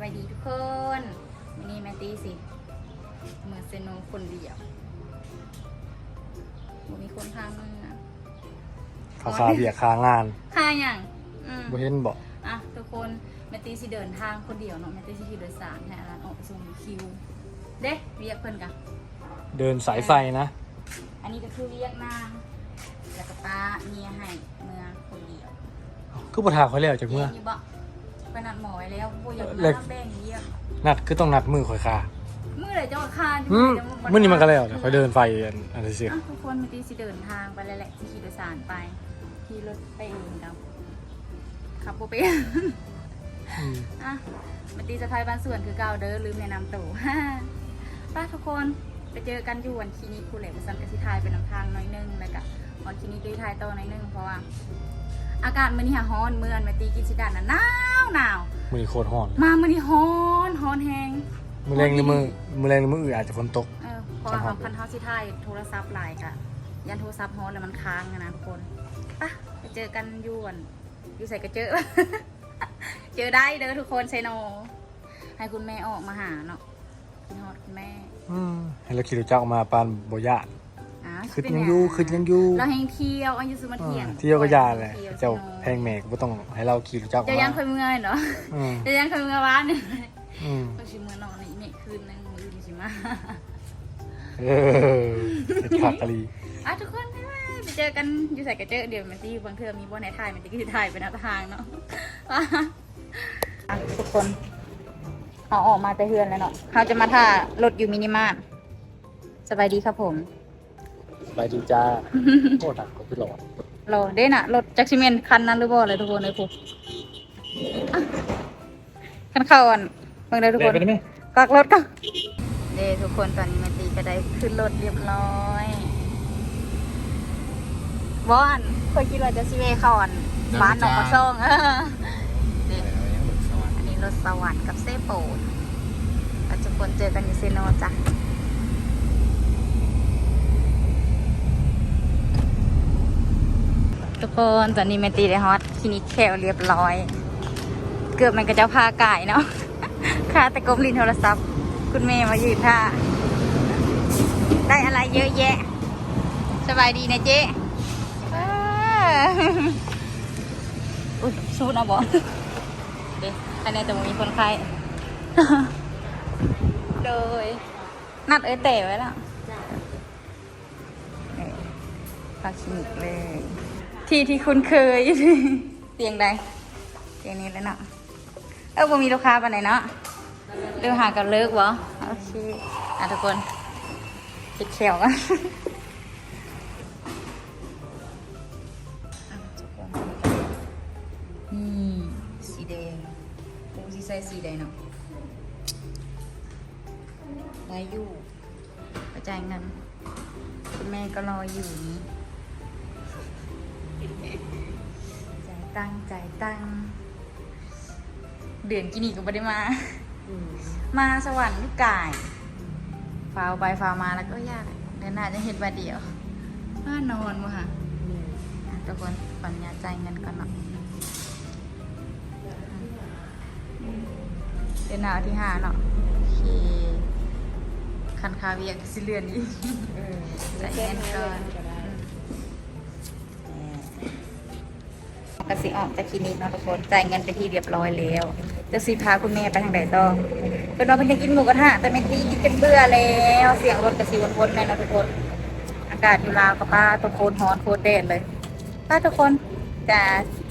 บายดีทุกคนวันนี้แมตตี้สิเมือเซโนคนเดียวบ่มีคนพามืออะเขาคาเบียกคางานค่าอย่างอืมบ่เห็นบอกอะทุกคนแมตตี้สิเดินทางคนเดียวเนาะแมตตี้สิขี่โดยสารแทนร้านออกไปส่งคิว เด้เรียกเพิ่นกันเดินสายไฟนะ อันนี้ก็คือเรียกนางแล้วก็ป้าเมียให้เมื่อคนเดียวคือประทาเขาแล้วจากเมื่อนี่บ่ ไปนัดหมอไว้แล้วบ่อยากเล็มากรับแบ่งเยี่ยมนัดคือต้องนัดมือข่อยคาเมื่อไหร่จะมาคานอืมมื่อนี้มันก็แล้วเดี๋ยวข่อยเดินไฟอันอันนี้สิอะทุกคนมันตีสิเดินทางไปแล้วแหละสิขี่โดยสารไปขี่รถไปเองครับขับโบเป้อืมอะมันตีสะพายบ้านสวนคือเก่าเด้อลืมแนะนำตัวป้าทุกคนไปเจอกันอยู่วันคลินิกคูเหล็กสันกสิทายเป็นน้ำทางหน้อยนึงแล้วก็วันคลินิกด้วยทายโตหน้อยนึงเพราะว่า อากาศมันนี่หาฮ้อนเมื่อนมาตีกินสิดานน่ะหนาวหนาวมือนี้โคตรห่อนมามันนี่ฮ้อนฮ้อนแฮงมือแรงหรือมือมือแรงหรือมืออื่นอาจจะฝนตก เออเพราะว่าเขาคันเท้าสิทายโทรศัพท์หลายกะยันโทรศัพท์ฮ้อนแล้วมันค้างอะนะทุกคนไปะไปเจอกันอยวนอยู่ใส่ก็เจอ เจอได้เด้อทุกคนไซโน ให้คุณแม่ออกมาหาเนาะคุณฮอดคุณแม่อืมให้เราขี่รถจักรออกมาปานบ่ยาน อ่าคือยังอยู่คือยังอยู่เราแห่งเที่ยวอันยุสุมาอ่าเที่ยงเที่ยวก็ยานแหละที่ยวเจ้าไซโนแพงแม่ก็บ่ต้องให้เราขี่รถจักรออกเจ้ายังเคมายเมื่อยเนาะอืมเจ้ายังเคยเมื่อวานเนี่ยอืมก็ชิเมื่อนอนในอีเมฆคืนนึงมือดีชิมาเออเฮ็ดคักกะลีอะทุกคนบ๊ายบายไปเจอกันอยู่ใส่กระเจอเดี๋ยวมันที่บางเทอมีบนไหนถ่ายมันจะคือถ่ายเป็นหน้าทางเนาะอะทุกคนเอาออกมาแต่เฮือนแล้วเนาะเขาจะมาถ่ารถอยู่มินิมาร์ทสบายดีครับผม ไปดีจ้าโคตรหนักกว่าพี่หลอดรอเด้น่ะรถจักรซิเมนคันนั้นหรือเปล่าเลยทุกคนเลยปุ๊บอะคันเข้าอันเบิ่งได้ทุกคนไปได้ไหมกักรถก็เด้ทุกคนตอนนี้แม่ตีก็ได้ขึ้นรถเรียบร้อยบอนเคยคิดว่าจะซิเวเข้าอันบ้านหนองกระซ่องเออเด้อันนี้รถสวรรค์กับเซโปนแล้วทุกคนเจอกันอยู่เซโนจ้ะ ทุกคนตอนนี้แม่ตีได้ฮอตคลินิกแคลเรียบร้อย เกือบมันก็จะพากายเนาะค่าแต่กลมลินโทรศัพท์ คุณเมย์มายืนท่าได้อะไรเยอะแยะ สบายดีนะเจ๊เอออุ้ยสูดเอาบ่เด็กภายในแต่มีคนไข้โดย นัดเอ้ยเตะไว้แล้วนี่ปาคลินิกเลย ที่ที่คุณเคย เตียงใดเตียงนี้แล้วเนาะเออบ่มีลูกค้าปานไหนเนาะเรื่องหากันเลิกวะโอเคอะทุกคนปิดเขียวกันนี่สีแดงปูสีใส่สีแดงเนาะได้อยู่กระจายเงินคุณแม่ก็รออยู่นี่ ตังค์จ่ายตังค์เดือนกินี่ก็ไม่ได้มามาสวรรค์ลูกไก่ฟาวไปฟาวมาแล้วก็ยากเดินหน้าจะเห็นบาเดียวว่านอนวะค่ะอะทุกคนปัญญาใจายเงินก่อนเนาะเดินหน้าวันที่ห้าเนาะโอเคคันคาเวียกสิเลือนอีกจ่ายเงินก่อน ก กสิออกจากคลินิกเนาะทุกคนจ่ายเงินไปที่เรียบร้อยแล้วจะสิพาคุณแม่ไปทางไหนต่อเป็นว่าเพิ่นจะกินหมูกระทะแต่ไม่ตีกินจนเบื่อแล้วเสียงรถกระสีวนๆแม่เนะทุกคน อากาศอยู่ลาวกับป้าตะโคนฮ้อนโคตรแดดเลยป้าทุกคนจะ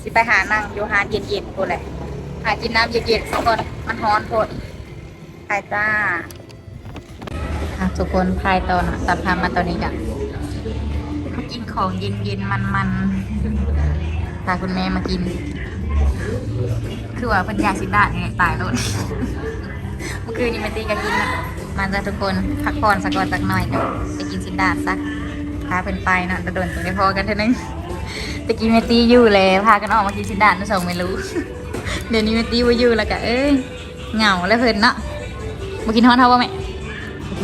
สิไปหานั่งอยู่หาเย็นๆกูเลยหากินน้ำเย็นๆสักคนมันฮ้อนโคตรไปจ้าอะทุกคนพายตอนตัดพามาตอนนี้จ้ะกินของเย็นๆมันๆ พาคุณแม่มากิน คือว่าเพันยาสิดาเนี่ยตายโลดเมื่อคืนนี้มาตีกันกินนะมาจะทุกคนพักผ่อนสักก่อนสักหน่อยก็ไปกินสิดาสักพาเพิ่นไปเนาะแต่โดนตัวได้พอกันเท่านึงตะกี้เมตีอยู่แล้วพากันออกมากินสิดาทั้งสองไม่รู้ เดี๋ยวนี้เมตีว่าอยู่แล้วก็เอ้ยเหงาแล้วเพิ่นเนาะมากินฮอนเท่าว่าไหม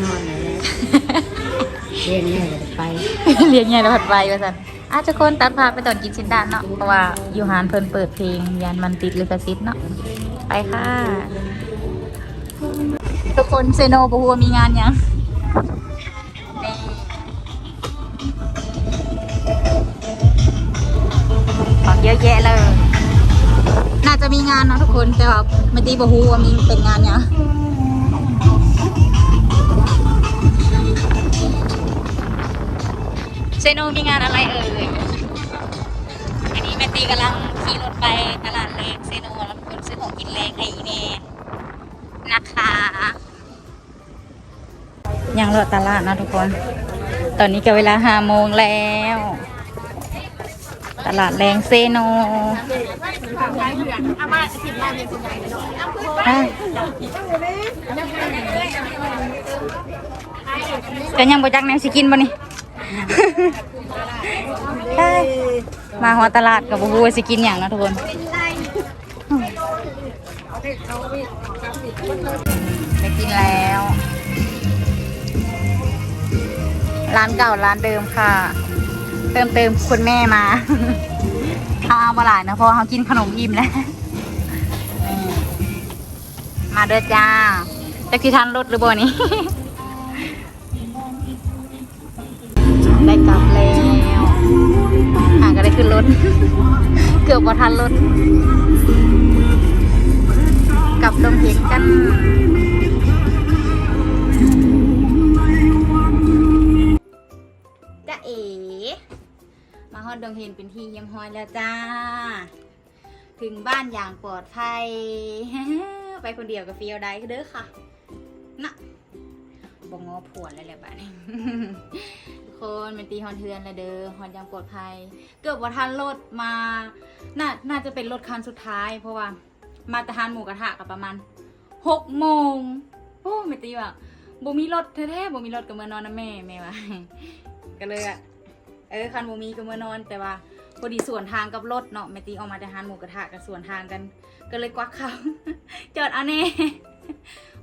นอนเลยเรียนง่ายเลยไปเลี้ยงไงแล้วผัดไปว่าสัน อาทุกคนตัดภาพไปตอนกินสินดานเนาะเพราะว่าอยู่ฮานเพิ่นเปิดเพลงยานมันติดลิขสิทธิ์เนาะไปค่ะ ทุกคนเซโนบูว่ามีงานยังนี่ของเยอะแยะเลย น่าจะมีงานเนาะทุกคนแต่ว่าไม่ตีบูว่ามีเป็นงานยัง เซโนมีงานอะไรเอ่ย อันนี้แม่ตีกำลังขี่รถไปตลาดแรงเซโนแล้วทุกคนซื้อของกินแรงให้อีเน่นะคะยังรอตลาดนะทุกคน ตอนนี้ก็เวลาห้าโมงแล้ว ตลาดแรงเซโนอะก็ยังบ่จักแนวสิกินบ่นี่ มาหัวตลาดกับบ่ฮู้ว่าสิกินหยังนะทุกคนไปกินแล้ว ร้านเก่าร้านเดิมค่ะ เติมเติมคุณแม่มาข้าวบหลายนะเพราะเขากินขนมอิ่มแล้วนี่มาเด้อจ้าจะกี่ทันรถหรือบ่นี่ ได้กลับแล้วห่างก็ได้ขึ้นรถ เกือบว่าทันรถ กลับดงเห็นกันจ้าเอ๋มาฮอดดงเห็นเป็นที่เยี่ยมฮอยแล้วจ้า ถึงบ้านอย่างปลอดภัย ไปคนเดียวกับเฟียวได้เด้อค่ะน่ะบงงอผัวแล้วแหละบ้าน คนเป็นตีฮอนเทือนล้วเด้อฮอนย่างปลอดภัย เกือบว่าทันรถมา น่า น่าจะเป็นรถคันสุดท้าย เพราะว่า มาตะทานหมูกระทะกับประมาณหกโมงโอ้ไม่ตีว่าบ่มีรถแท้ๆบ่มีรถกับเมื่อนอนนะแม่แม่ว่าก็เลยอะเออคันบ่มีกับเมื่อนอนแต่ว่าพอดีส่วนทางกับรถเนาะแม่ตีออกมาแต่ทานหมูกระทะกับส่วนทางกัน ก็เลยกวักเขาจอดเอาแน่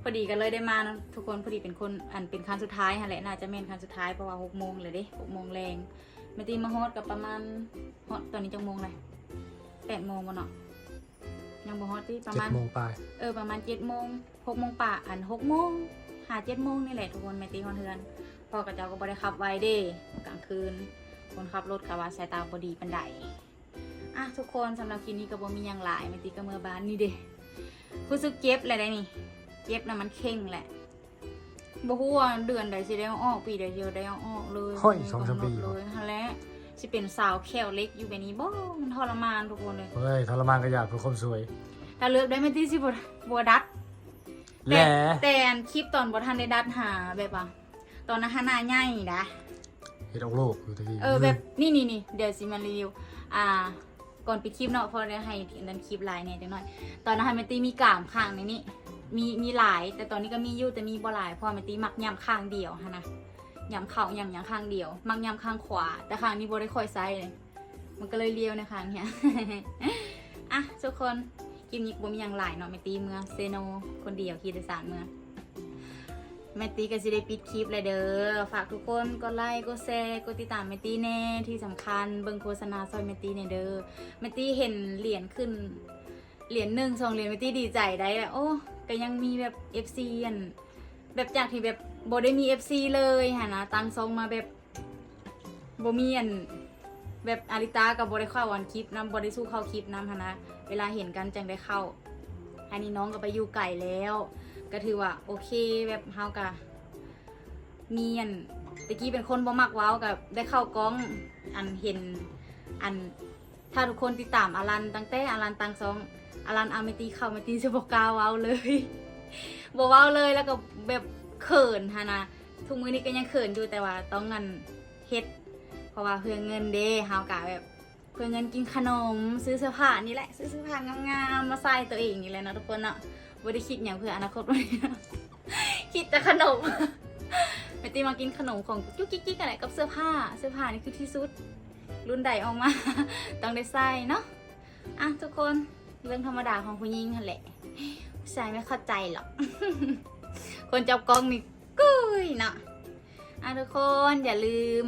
พอดีก็เลยได้มาเนาะทุกคนพอดีเป็นคนอันเป็นคันสุดท้ายฮะแหละน่าจะเม่นคันสุดท้ายเพราะว่าหกโมงเลยเด้หกโมงแรงแม่ตีมาฮอดกับประมาณฮอดตอนนี้จังโมงเลยแปดโมงบ่เนาะยังบ่ฮอดที่ประเจ็ดมาณโมงไปเออประมาณเจ็ดโมงหกโมงป่าอันหกโมงหาเจ็ดโมงนี่แหละทุกคนแม่ตีคอนเทือนพ่อกับเจ้าก็บริขับไว้เด้กลางคืน คนขับรถกับว่าสายตาบดีปันไดอะทุกคนสำหรับคลิปนี้ก็บ่มีหยังหลายแม่ตีก็เมื่อบานนี่เด้รู้สึกเจ็บอะไรได้นี่ เจ็บนะมันเข่งแหละบ่ฮู้ว่าเดือนใดสิได้เอาออกปีใดสิได้เอาออกเลยห้อยสองสามปีเลวะยฮะและสิเป็นสาวแขวเล็กอยู่แบบนี้บ่มันทรมานทุกคนเลย เฮ้ยทรมานก็อยากเพื่อความสวย ถ้าเลือกได้ไม่ตีสิบ่บ่ดัด แหละแต่อันคลิปตอนบทันได้ดัดหาแบบว่าตอนนั้นหาหน้าใหญ่นะเห็ดออกโลกอยู่ตะกี้เออแบบนี่นี่นี่เดี๋ยวสิมารีวิวอ่า ก่อนปิดคลิปเนาะเพอได้ให้นั้นคลิปไลน์เนี่ยจังหน่อย ตอนนั้นฮันเมตี้มีกล่ามข้างในนี้ มีมีหลาย แต่ตอนนี้ก็มีอยู่แต่มีบ่หลายเพราะฮันเมตี้มักยำข้างเดียวฮะนะยำเข่ายำย่ำข้างเดียว มักยำข้างขวา แต่ข้างนี้บ่ได้คอยไซเลยมันก็เลยเลี้ยวในข้างเนี้ยอะทุกคนคลิปนี้บ่มีอย่างหลายเนาะเมตี้เมืองเซโนคนเดียวขี่โดยสารเมืองแมตตี้ก็สิได้ปิดคลิปเลยเด้อ ฝากทุกคนกดไลค์กดแชร์กดติดตามแมตตี้แน่ที่สำคัญเบิ่งโฆษณาซอยแมตตี้เนี่ยเด้อแมตตี้เห็นเหรียญขึ้น เหรียญหนึ่งสองเหรียญแมตตี้ดีใจได้แล้วโอ้ ก็ยังมีแบบ FC อันแบบจากที่แบบโบได้มี FC เลยฮะนะตังซองมาแบบโบมีอันแบบอาริตากับโบได้เข้าวันคลิปนำโบได้สู้เข้าคลิปนำฮะนะเวลาเห็นกันจังได้เข้า อันนี้น้องก็ไปอยู่ไก่แล้ว ก็ถือว่าโอเคแบบเฮากะเมีอันตะกี้เป็นคนบ่มักว้าวกับได้เข้ากล้องอันเห็นอันถ้าทุกคนติดตามอารันตั้งแต่อารันตังซอง อารันอาเมตีเข้าเมตีจะบอกกล้าเว้าเลยบ่เว้าเลยแล้วก็แบบเขินฮะนะทุกมือนี้ก็ยังเขินอยู่แต่ว่าต้องเงินเฮ็ด เพราะว่าเพื่อเงินเด้เฮากะแบบเพื่อเงินกินขนม ซื้อเสื้อผ้านี่แหละ ซื้อเสื้อผ้างามๆมาใส่ตัวเองนี่แหละนะทุกคนเนาะบ่ได้คิดอย่างเพื่ออนาคตวันนี้คิดแต่ขนมไปตีมากินขนมของจุกกิ๊กกิ๊กอะไรกับเสื้อผ้า เสื้อผ้านี่คือที่สุด รุ่นใดออกมา ต้องได้ใส่เนาะอะทุกคน เรื่องธรรมดาของผู้หญิงนั่นแหละผู้ชายไม่เข้าใจหรอก คนจับกล้องนี่กุ้ยเนาะอะทุกคนอย่าลืม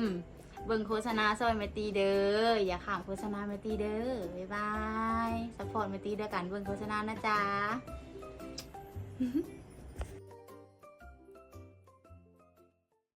เบิ่งโฆษณาซอยเมตีเด้ออย่าขามโฆษณาเมตีเด้อบ๊ายบายสปอร์ตเมตีด้วยกันเบิ่งโฆษณานะจ๊ะ